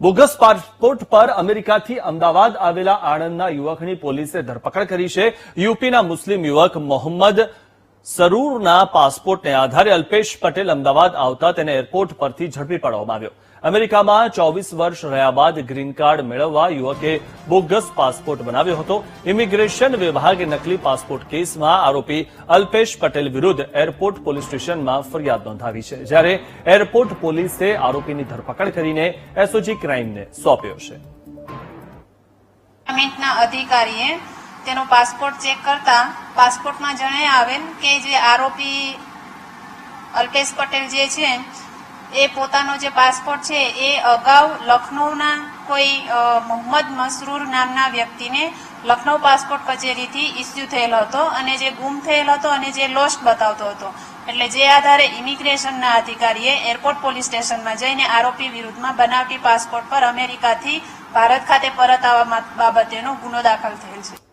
Bogus passport પર અમેરિકાથી અમદાવાદ આવેલા આણંદના યુવકની પોલીસે ધરપકડ કરી છે. યુપીના મુસ્લિમ યુવક મોહમ્મદ સરૂરના પાસપોર્ટને આધારે અલ્પેશ પટેલ અમદાવાદ આવતા તેને એરપોર્ટ પરથી ઝડપી પાડવામાં આવ્યો. અમેરિકામાં ચોવીસ વર્ષ રહ્યા બાદ ગ્રીન કાર્ડ મેળવવા યુવકે બોગસ પાસપોર્ટ બનાવ્યો હતો. ઇમિગ્રેશન વિભાગે નકલી પાસપોર્ટ કેસમાં આરોપી અલ્પેશ પટેલ વિરુદ્ધ એરપોર્ટ પોલીસ સ્ટેશનમાં ફરિયાદ નોંધાવી છે. જ્યારે એરપોર્ટ પોલીસે આરોપીની ધરપકડ કરીને એસઓજી ક્રાઇમને સોંપ્યો છે. અધિકારીએ તેનો પાસપોર્ટ ચેક કરતા પાસપોર્ટમાં જણાય આવેલ કે જે આરોપી અલ્પેશ પટેલ જે છે, એ પોતાનો જે પાસપોર્ટ છે, એ અગાઉ લખનૌના કોઈ મોહમ્મદ મસરૂર નામના વ્યક્તિને લખનૌ પાસપોર્ટ કચેરીથી ઇસ્યુ થયેલો હતો અને જે ગુમ થયેલ હતો અને જે લોસ્ટ બતાવતો હતો. એટલે જે આધારે ઇમિગ્રેશનના અધિકારીએ એરપોર્ટ પોલીસ સ્ટેશનમાં જઈને આરોપી વિરુદ્ધમાં બનાવટી પાસપોર્ટ પર અમેરિકાથી ભારત ખાતે પરત આવવા બાબતેનો ગુનો દાખલ થયેલ છે.